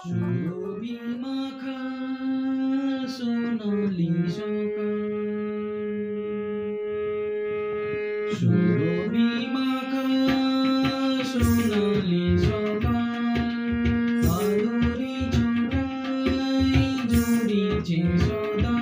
সুরভি মাখা সোনালি সকাল সুরভি মাখা সোনালি সকাল আলোরে ছোটাই জড়িছে সদা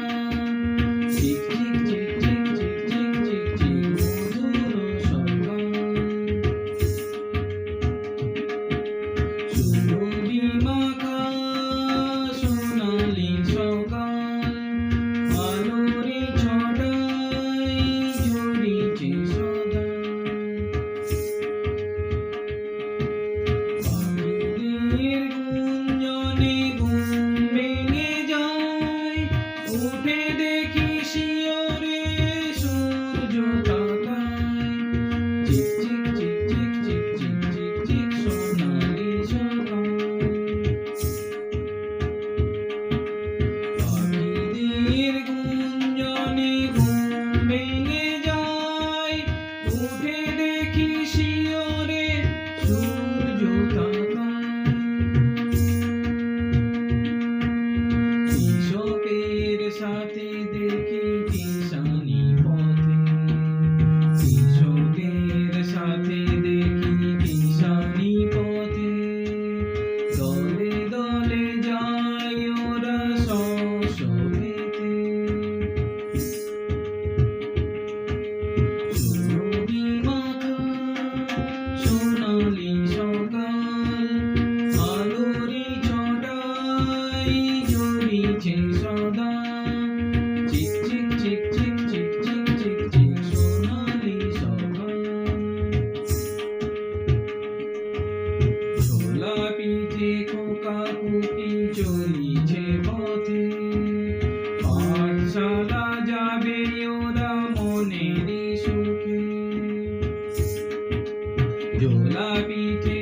চলা যাবে ওরা মনের সুখে। জোলা পিঠে